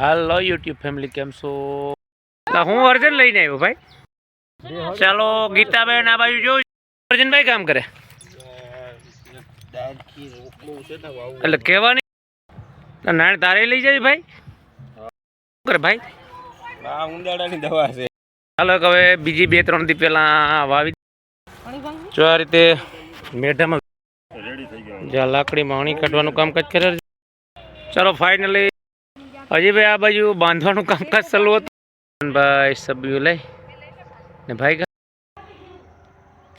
હાલો YouTube family કેમ છો? હું અર્જન લઈને આવ્યો ભાઈ. ચાલો ગીતાબેન આ બાજુ જોઉં અર્જનભાઈ કામ કરે. એટલે કહેવાની નાણ તારે લઈ જાય ભાઈ? કરે ભાઈ? ચાલો ઉંદાડાની દવા છે. હાલો હવે બીજી બે ત્રણ દી પહેલા વાવી જો આ રીતે મેઢામાં જ્યાં લાકડીમાં અણી કાઢવાનું કામકાજ કરે ચાલો ફાઇનલી હજી ભાઈ આ બાજુ બાંધવાનું કામકાજ ચાલુ હતું. ભાઈ સભ્યો લઈ ને ભાઈ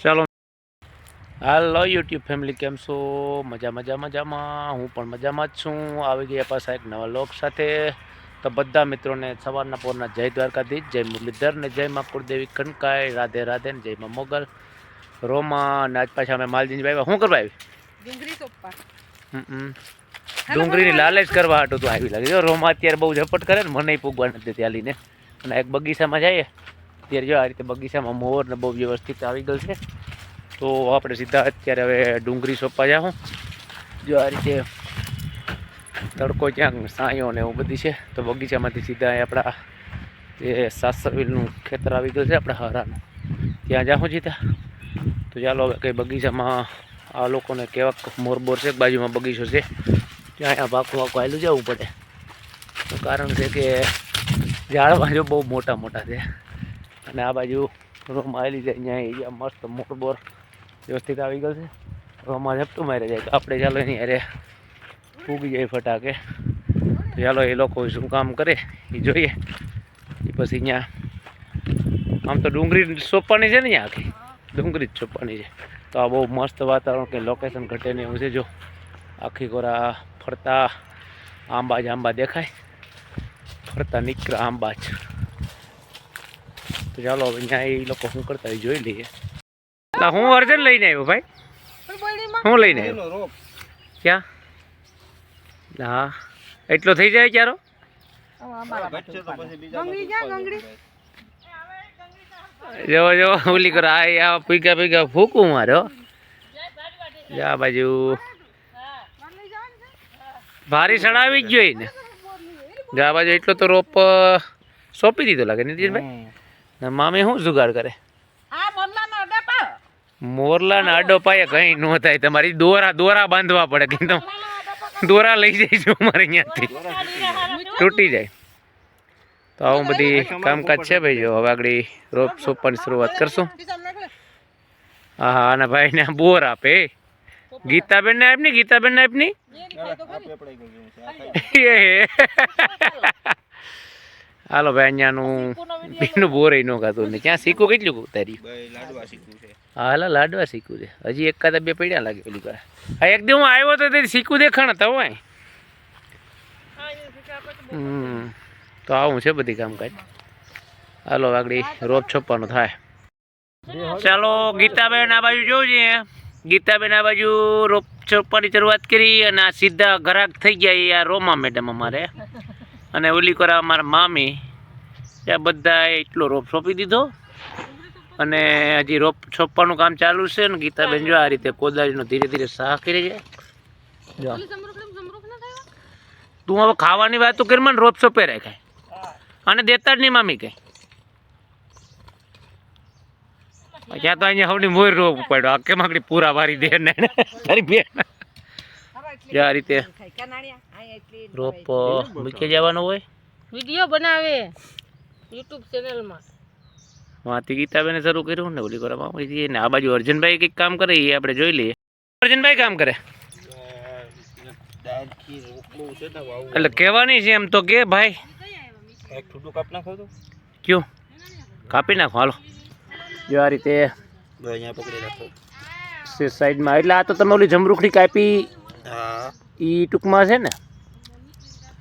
ચાલો. હાલો યુટ્યુબ ફેમિલી કેમ છો? મજા મજા મજામાં. હું પણ મજામાં જ છું. આવી ગયા પાછા એક નવા લોક સાથે. તો બધા મિત્રોને સવારના પોરના જય દ્વારકાધીશ જય મુરલીધર ને જય મા કુળદેવી કનકાય રાધે રાધે ને જય મા મોગલ. રોમા અને આજ પાછા અમે માલજીની ભાઈ શું કરવા આવી? ડુંગળીની લાલચ કરવા હાટું તો આવી લાગે. જો રોમા અત્યારે બહુ ઝપટ કરે ને મને પૂગવા નથી દેતી હાલીને અને એક બગીચામાં જઈએ. ત્યારે જો આ રીતે બગીચામાં મોર ને બહુ વ્યવસ્થિત આવી ગયેલ છે. તો આપણે સીધા અત્યારે હવે ડુંગળી સોંપવા જાઉં જો આ રીતે તડકો ક્યાંક સાયો ને એવું બધી છે. તો બગીચામાંથી સીધા આપણા જે સાસરવીલનું ખેતર આવી ગયું છે આપણા હરાનું. ત્યાં જાઉં જીતા તો ચાલો હવે કંઈ બગીચામાં આ લોકોને કેવા મોરબોર છે બાજુમાં બગીચો છે. ત્યાં અહીંયા પાકું ભાખું આવેલું જવું પડે. કારણ છે કે ઝાડવા જો બહુ મોટા મોટા છે. અને આ બાજુ રૂમ આવેલી છે, અહીંયા એરિયા મસ્ત મોરબોર વ્યવસ્થિત આવી ગયો છે. રોમાં ઝપટું મારી જાય. આપણે ચાલો એની અરે ઉગી જાય ફટાકે. ચાલો એ લોકો શું કામ કરે એ જોઈએ. એ પછી અહીંયા આમ તો ડુંગળી સોંપવાની છે ને અહીંયા આખી? ડુંગળી જ સોંપવાની છે. તો આ બહુ મસ્ત વાતાવરણ કે લોકેશન ઘટે ને એવું છે જો. આખી કોરા ફરતા આંબા જ આંબા દેખાય. ફરતા નીકળા આંબા જ. તો ચાલો હવે અહીંયા એ લોકો શું કરતા હોય જોઈ લઈએ. હું અર્જન લઈને આવ્યો ભાઈ? હું લઈને આવ્યો? ક્યાં? હા એટલો થઈ જાય ચારો ઘટશે તો પછી બીજા ગંગડી ક્યાં ગંગડી. જો જો ઓલી કરો આ આ પીગા પીગા ફૂકું મારો જા બાજુ. ભારી સડાવી જ જોઈએ ને. આ બાજુ એટલો તો રોપ સોંપી દીધો લાગે નીતિશભાઈ ને મામી શું જુગાર કરે? મોરલા ના અડો પાયે. કઈ ન થાય તમારી દોરા દોરા બાંધવા પડે કે તો દોરા લઈ જઈશું અમારે અહીંયાથી. તૂટી જાય. તો આવું બધી કામકાજ છે ભાઈ જો હવે આગળ રોપ સોંપવાની શરૂઆત કરશું. હા હા અને ભાઈને બોર આપે. ગીતાબેન ને આપની? ગીતાબેન ને આપની. હાલો ભાઈ, અહીંયાનું બીનું બોર નો ખાતું ને. ક્યાં શીખવું કેટલું તારી? બે લાડવા શીખવું છે. હા હજી એક કાતા બે પડ્યા લાગે પેલી વાર. હા, એક દી હું આવ્યો તો તે શીખવું દેખાણ તો હોય તો આવું છે બધી કામકાજ. હાલો, આગળ રોપ છોપવાનું થાય. ચાલો, ગીતાબેન, આ બાજુ જોઉં છે ગીતાબેન આ બાજુ રોપ છોપવાની શરૂઆત કરી અને આ સીધા ઘરાક થઈ ગયા એ આ રોમા મેડમ અમારે. અને ઓલી કરા અમારા મામી ત્યાં બધા એટલો રોપ સોંપી દીધો. અને હજી રોપ છોપવાનું કામ ચાલુ છે ને ગીતાબેન જો આ રીતે કોદાળીનો ધીરે ધીરે સાહ કરી જાય જો. તું હવે ખાવાની વાતો કરી મને રોપ સોપે રાખાય. અને દેતા જ નહીં મામી કઈ ત્યાં તો અહીંયા સૌની મોર રોપ પડ્યો. આ કેમ આગળ પૂરા વારી દે ને? તારી બેન. આ રીતે રોપ મૂકી જવાનો હોય? વીડિયો બનાવે. યુટ્યુબ ચેનલમાં. વાંથી ગીતાબેને શરૂ કર્યું ને ઓલી કરવા મામી ને આ બાજુ અર્જુનભાઈ કંઈક કામ કરે એ આપણે જોઈ લઈએ. અર્જુનભાઈ કામ કરે. એટલે કહેવાની છે એમ તો કે ભાઈ એક ઠૂડું કાપ નાખો તો. કયું? કાપી નાખો હાલો. જો આ રીતે અહીંયા પકડી રાખો. સાઈડમાં. એટલે આ તો તમે ઓલી જમરૂખડી કાપી એ ટૂંકમાં છે ને?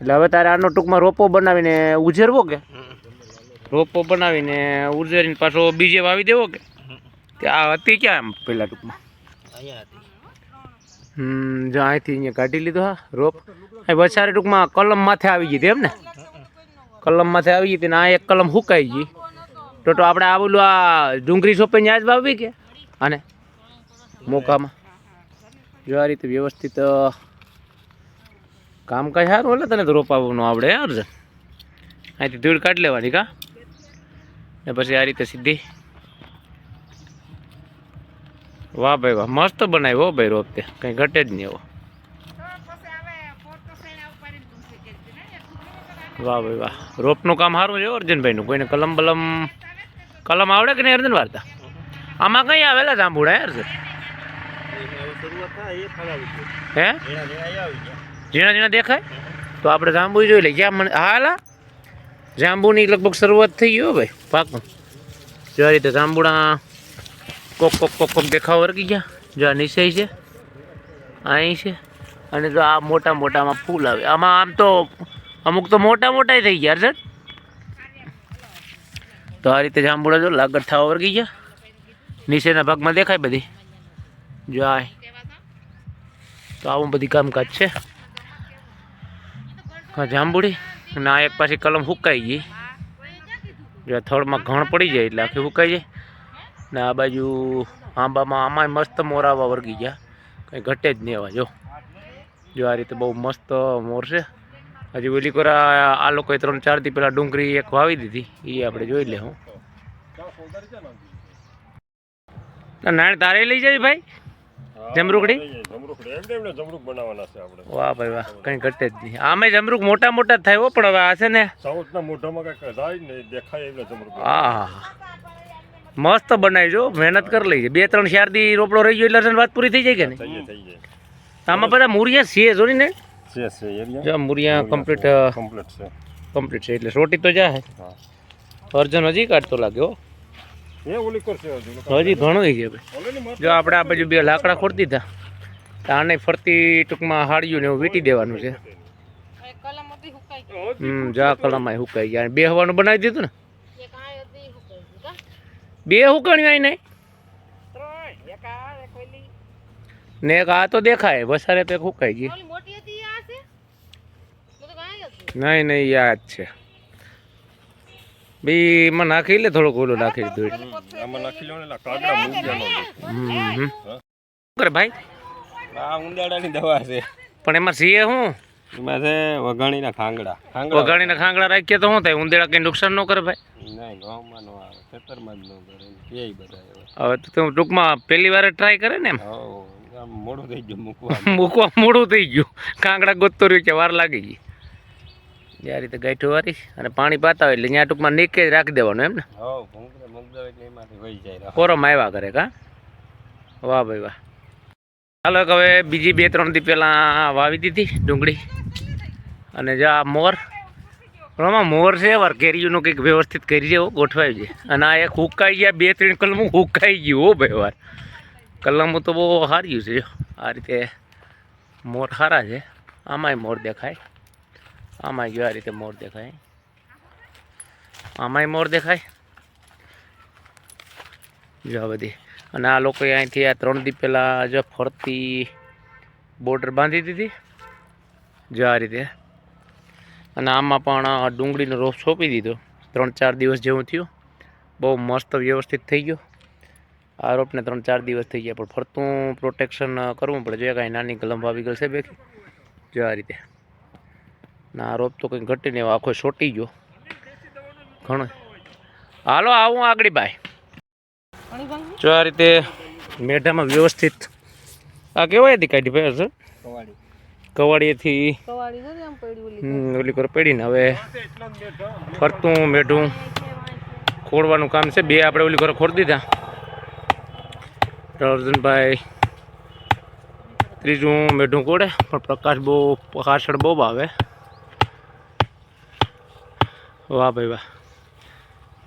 એટલે હવે તારે આનો ટૂંકમાં રોપો બનાવીને ઉજેરવો કે? રોપો બનાવીને ઉજેરીને પાછો બીજે વાવી દેવો કે? આ હતી ક્યાં પહેલાં ટૂંકમાં? અહીંયા હતી. હમ જો અહીંથી અહીંયા કાઢી લીધો હા રોપ. અહીં વસારે ટૂંકમાં કલમ માથે આવી ગઈ હતી એમ ને? કલમ માથે આવી ગઈ હતી ને આ એક કલમ હુકાઈ ગઈ. તો તો આપણે આ આ ડુંગળી સોપે આજ વાવવી કે? આને મોકામાં. જો આ રીતે વ્યવસ્થિત કામ કાંઈ સારું, એટલે તને તો રોપાવવાનું આવડે અર્જન? અહીંથી ધૂળ કાઢી લેવાની, કા? ને પછી આ રીતે સીધી. વાહ ભાઈ વાહ, મસ્ત બનાવ્યો ભાઈ રોપ તે, કંઈ ઘટે જ નહીં એવો. વાહ ભાઈ વાહ, રોપનું કામ સારું છે અર્જુનભાઈનું, કોઈને કલમ બલમ કલમ આવડે કે નહીં, અર્જુન વાર્તા? આમાં કઈ આવેલા જાંબુડા યાર હે? ઝીણા ઝીણા દેખાય? તો આપણે જાંબુ જોઈ લઈએ. ક્યાં મને હાલા જાંબુની લગભગ શરૂઆત થઈ ગયો હો, ભાઈ. પાકું. જો આ રીતે જાંબુડા કોક કોક કોક કોક દેખાવ વર્ગી ગયા. જો આ નીચે છે. અહીં છે. અને જો આ મોટા મોટામાં ફૂલ આવે. આમાં આમ તો અમુક તો મોટા મોટા થઈ ગયા છે તો આ રીતે જાંબુડા જો લાગત થવા વર્ગી ગયા. નીચેના ભાગમાં દેખાય બધી. જો આ. તો આવું બધી કામકાજ છે. જાંબુડી. આ એક પાછી કલમ હુકાઈ ગઈ. જો થળમાં ઘણ પડી જાય એટલે આખી હુકાઈ જાય. ને આ બાજુ આંબામાં આમાંય મસ્ત મોરાવા વર્ગી ગયા. કંઈ ઘટે જ નહીં એવા, જો. જો આ રીતે બહુ મસ્ત મોર છે. હજી ઓલી કોરા આ લોકોએ ત્રણ ચારથી પહેલાં ડુંગળી એક વાવી દીધી. એ આપણે જોઈ લે હું. ના નાણ તારે લઈ જાય ભાઈ? જમરૂકડી? જમરૂકડી. જમરૂક બનાવવાના છે આપણે. વાહ ભાઈ વાહ કંઈ ઘટે જ નહીં. આમે જમરૂક મોટા મોટા જ થાય હો પણ હવે આ છે ને સાઉથના મોઢામાં કાંઈ દેખાય જમરૂક. હા મસ્ત બનાવીજો મહેનત કરી લઈએ બે ત્રણ ચાર દી રોપડો રહી ગયો એટલે વાત પૂરી થઈ જાય કે નહીં? થઈ થઈ જાય. આમાં બધા મૂરિયા છે જોડી ને? છે છે એરિયા? જો મુરિયા કમ્પ્લીટ કમ્પ્લીટ છે કમ્પ્લીટ છે. એટલે સોટી તો જાય હા. અર્જન હજી કાઢતો લાગ્યો એ ઓલી કરશે હજુ હજી ઘણું છે ભાઈ. જો આપણે આ બાજુ બે લાકડા ખોરતી હતા તો આને ફરતી ટૂંકમાં હાડ્યું ને એવું વીટી દેવાનું છે. હમ જા કલમાં હુકાઈ ગયા. બે હવાનું બનાવી દીધું ને? બે હુકણ્યું આઈ નહીં ત્રણ એક આ એક ઓલી. ને એક આ તો દેખાય વસારે તો એક હુકાઈ ગઈ ઓલી મોટી હતી એ આ છે હું તો કાંઈ હતી નહીં નહીં યાદ છે. બી માં નાખી લે થોડુંક ઓલું નાખી દીધું. આમાં નાખી લો ને કાગડા મૂંગ્યાનો હમ હમ. કરે ભાઈ? આ ઉંદાડાની દવા છે. પણ એમાં સીએ શું? એમાં છે વઘાણીના ખાંગડા. ખાંગડા વગાડીને ખાંગડા રાખીએ તો શું થાય? ઉંદેડા કંઈ નુકસાન ન કરે ભાઈ? નહીં ગામમાં નો આવે ખેતરમાં જ ન કરે કે બધા હવે તો ટૂંકમાં પહેલી વાર ટ્રાય કરે ને એમ? હો મોડું થઈ ગયું મૂકવા. મૂકવા મોડું થઈ ગયું. કાંગડા ગોતતો રહ્યું કે વાર લાગી ગઈ? જે આ રીતે ગાંઠું વારી અને પાણી પાતા હોય એટલે ત્યાં ટૂંકમાં નીકળે જ રાખી દેવાનું એમ ને? કોરમ આવ્યા કરે કા? વાહ ભાઈ વાહ. ચાલો હવે બીજી બે ત્રણ દી પહેલાં વાવી દીધી ડુંગળી. અને જો આ મોર આમાં મોર છે વાર કેરીઓનું કંઈક વ્યવસ્થિત કરી છે ગોઠવાઈ છે અને આ એક હુકાઈ ગયા બે ત્રણ કલમું હુકાઈ ગયું હો ભાઈ વાર. કલમું તો બહુ સાર્યું છે આ રીતે મોર સારા છે. આમાંય મોર દેખાય. આમાંય ગયો આ રીતે મોર દેખાય. આમાંય મોર દેખાય. જો બધી. અને આ લોકોએ અહીંથી આ ત્રણ દી પહેલાં જો ફરતી બોર્ડર બાંધી દીધી. જો આ રીતે. અને આમાં પણ ડુંગળીનો રોપ સોંપી દીધો. ત્રણ ચાર દિવસ જેવું થયું. બહુ મસ્ત વ્યવસ્થિત થઈ ગયો. આ રોપને ત્રણ ચાર દિવસ થઈ ગયા. પણ ફરતું પ્રોટેક્શન કરવું પડે. જો કાંઈ નાની કલમ આવી ગયેલ છે બેકી જો આ રીતે. ના રોપ તો કંઈ ઘટીને એવો આખો છોટી ગયો. ઘણો. હાલો આવું આગળ ભાઈ જો આ રીતે મેઢામાં વ્યવસ્થિત. આ કેવાય હતી કાઢી ભાઈ સર કવાડી. કવાડીએથી. કવાડી છે ને આમ પડી ઓલી ઓલી પડીને હવે ફરતું મેઢું. ખોડવાનું કામ છે. બે આપણે ઓલી ઘરે ખોડી દીધા. અર્જુનભાઈ ત્રીજું મેઢું કોડે પણ પ્રકાશ બહુ પાછળ બહુ આવે. વાહ ભાઈ વાહ.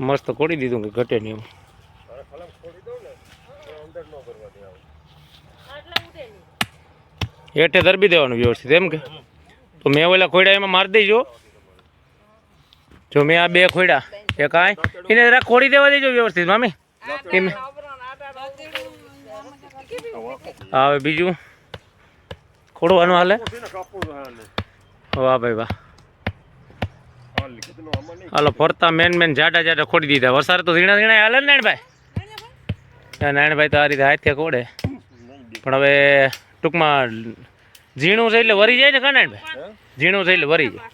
મસ્ત કોડી દીધું કે ઘટે નહીં એમ. હેઠે ધરબી દેવાનું વ્યવસ્થિત એમ કે? તો મેં ઓલા ખોડા એમાં મારી દેજો. જો મેં આ બે ખોડા એ કાંઈ એને જરા ખોડી દેવા દેજો વ્યવસ્થિત, મામી. હવે બીજું? ખોડવાનું હાલે? વાહ ભાઈ વાહ. હાલો, ફરતા મેન મેન જાડા જાડા ખોડી દીધા. વરસાદ તો ઝીણા ઝીણા હાલે ને નાયણભાઈ? નાયણભાઈ તો આ રીતે હાથે ખોડે. પણ હવે ટૂંકમાં ઝીણું છે એટલે વરી જાય ને કા નાયણભાઈ? ઝીણું છે એટલે વરી જાય.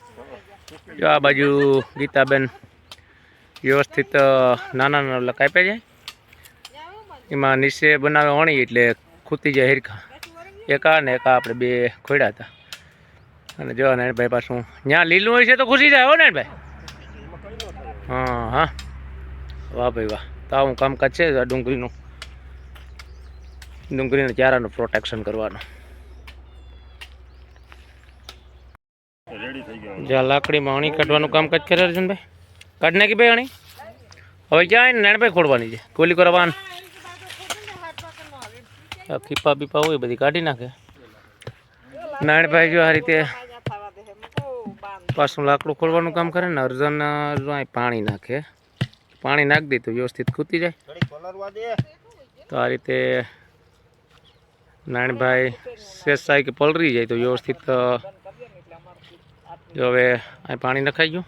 જો આ બાજુ ગીતાબેન વ્યવસ્થિત નાના નાના કાપ્યા જાય એમાં નીચે બનાવે વણી એટલે ખૂતી જાય હિરખા. એક ને એક આપણે બે ખોડ્યા હતા. અને જો નારાયણભાઈ પાછું ત્યાં લીલું હોય છે તો ખુશી જાય હો નારાયણભાઈ હા હા. વાહ ભાઈ વાહ. તો આવું કામકાજ છે ડુંગળીનું. ડુંગળીના ચારાનું પ્રોટેક્શન કરવાનું. જ્યાં લાકડીમાં અણી કાઢવાનું કામકાજ કરે અર્જુનભાઈ કાઢ નાખી ભાઈ અણી હવે ક્યાં નારાયણભાઈ ખોડવાની છે? કોલી કરવાનું. ખીપા બીપા હોય બધી કાઢી નાખે. નાણભાઈ જો આ રીતે પાછું લાકડું ખોલવાનું કામ કરે ને અર્જન પાણી નાખે. પાણી નાખી દે તો વ્યવસ્થિત ખૂતી જાય. તો આ રીતે નારાયણભાઈ શેષાઈ કે પલરી જાય તો વ્યવસ્થિત જો હવે અહીં પાણી નખાઈ ગયું.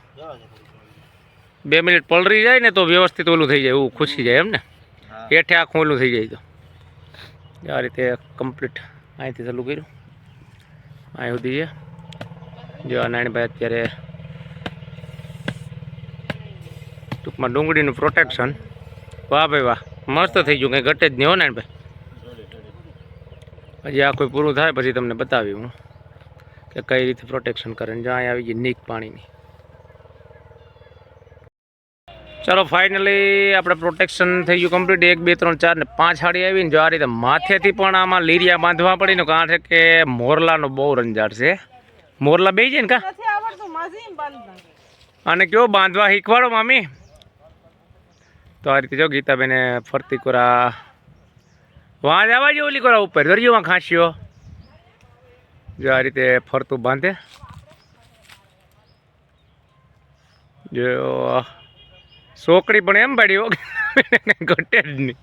બે મિનિટ પલરી જાય ને તો વ્યવસ્થિત ઓલું થઈ જાય એવું ખુશી જાય એમ ને? હેઠે આખું ઓલું થઈ જાય તો. આ રીતે કમ્પ્લીટ અહીંથી ચાલુ કર્યું. અહીં સુધી છે. જો નાનીભાઈ અત્યારે ટૂંકમાં ડુંગળીનું પ્રોટેક્શન વાહ ભાઈ વાહ, મસ્ત થઈ ગયું, કંઈ ઘટે જ નહીં હો નાનીભાઈ. હજી આ કોઈ પૂરું થાય પછી તમને બતાવી હું કે કઈ રીતે પ્રોટેક્શન કરે. જ્યાં અહીં આવી ગઈ નીક પાણીની. ચાલો ફાઇનલી આપણે પ્રોટેક્શન થઈ ગયું કમ્પ્લીટ એક, બે, ત્રણ, ચાર ને પાંચ હાડી આવીને જો આ રીતે માથેથી પણ આમાં લીરિયા બાંધવા પડીને કારણ છે કે મોરલાનો બહુ રંજાડ છે. મોરલા બે જાય ને કા? અને કયો બાંધવા શીખવાડો મામી? તો આ રીતે જો ગીતાબેને ફરતી કોરા વાં જવા જેવું ઓલી કોરા ઉપર ધરજો વાં ખાંસીઓ જો આ રીતે ફરતું બાંધે. જો સોકડી પણ એમ પાડી ઘટે જ નહીં.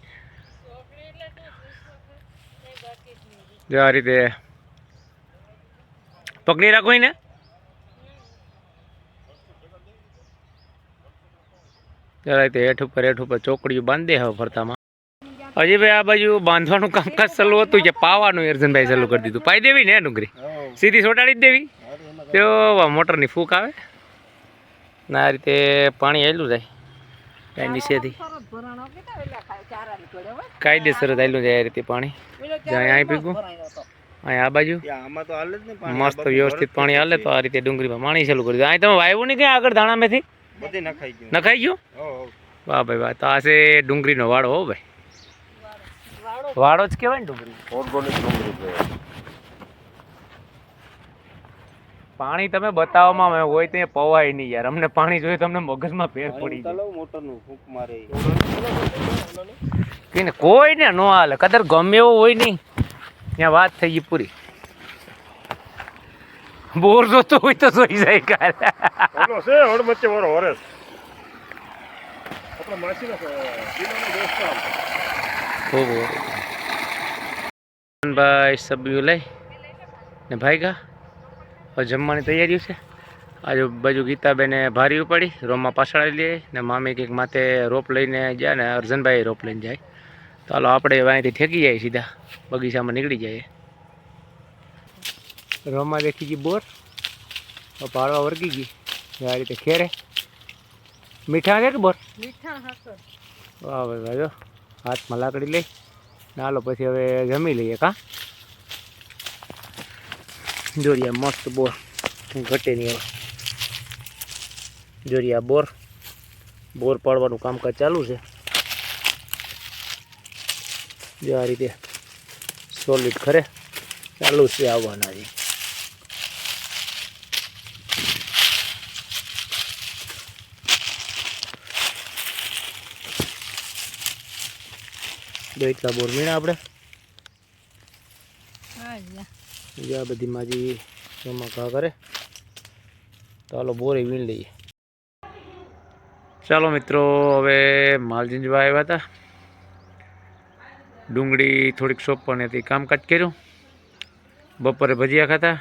જો આ રીતે પકડી રાખો ને જરા તે હેઠ ઉપર હેઠ ઉપર ચોકડીઓ બાંધે હવે ફરતામાં. હજી ભાઈ આ બાજુ બાંધવાનું કામકાજ ચાલુ હતું કે પાવાનું અર્જનભાઈ ચાલુ કરી દીધું. પાઈ દેવી ને ડુંગળી? સીધી સોટાડી જ દેવી? તો મોટરની ફૂંક આવે. ને આ રીતે પાણી આવેલું જાય. કાંઈ નીચેથી. કાયદેસર આવેલું જાય આ રીતે પાણી. જ્યાં અહીં ભેગું. અહીં આ બાજુ? આમાં તો હાલે જ ને મસ્ત વ્યવસ્થિત પાણી હાલે તો આ રીતે ડુંગળીમાં પાણી ચાલુ કરી દીધું અહીં તમે વાવ્યું નહીં ક્યાં આગળ ધાણામેથી? બધી નખાઈ ગયું. નખાઈ ગયું? વાહ ભાઈ વાહ. તો આ છે ડુંગળીનો વાડો હો ભાઈ. વાડો જ કહેવાય ને ડુંગળી. ઓર્ગોનિક ડુંગળી છે. પાણી તમે બતાવવામાં મેં હોય તે પવાય નહીં યાર. અમને પાણી જોઈએ તમને મગજમાં ફેર પડી જાય. મોટરનું ફૂંક મારે. કે ને કોઈ ને નો હાલે. કદર ગમે એવું હોય નહીં. ત્યાં વાત થઈ ગઈ પૂરી. બોર જોતો હોય તો જોઈ જાય કાલે. ઓલો છે હોડ મચ્ચે વાળો હરેશ આપણા માસીનો દોસ્ત ભાઈ સબ્યું લઈ. ને ભાઈ ગા હવે જમવાની તૈયારીઓ છે. આજુ બાજુ ગીતાબેને ભારી ઉપાડી રોમમાં પાછળ લે ને મામી કંઈક માથે રોપ લઈને જાય ને અર્જનભાઈ રોપ લઈને જાય. તો હાલો આપણે અહીંથી ઠેકી જાય સીધા. બગીચામાં નીકળી જાય રમા દેખી ગઈ બોર. પાડવા વર્ગી ગઈ. આ રીતે ખેરે. મીઠા છે કે બોર? મીઠા હાકર વાહ ભાઈ ભાઈ જો. હાથમાં લાકડી લઈ. ચાલો હાલો પછી હવે જમી લઈએ કા? જોરિયા મસ્ત બોર. ઘટે નહીં હવે. જોરિયા બોર. બોર પાડવાનું કામકાજ ચાલુ છે. જો આ રીતે સોલિડ ખરે. ચાલુ છે આવવાના છે. જો એટલા બોર મીણા આપણે. આ બધી માજી એમાં ઘા કરે. તો હાલો બોરે વીણ લઈએ. ચાલો મિત્રો હવે માલજીંજવા આવ્યા હતા. ડુંગળી થોડીક સોંપવાની હતી કામકાજ કર્યું. બપોરે ભજીયા ખાતા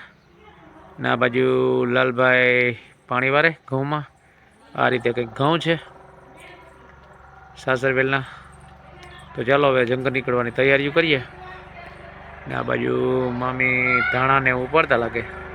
ના બાજુ લાલભાઈ પાણી વારે ઘઉંમાં. આ રીતે કંઈક ઘઉં છે સાસરવેલના. તો ચાલો હવે જંગલ નીકળવાની તૈયારીઓ કરીએ. ને આ બાજુ મામી ધાણાને ઉપાડતા લાગે.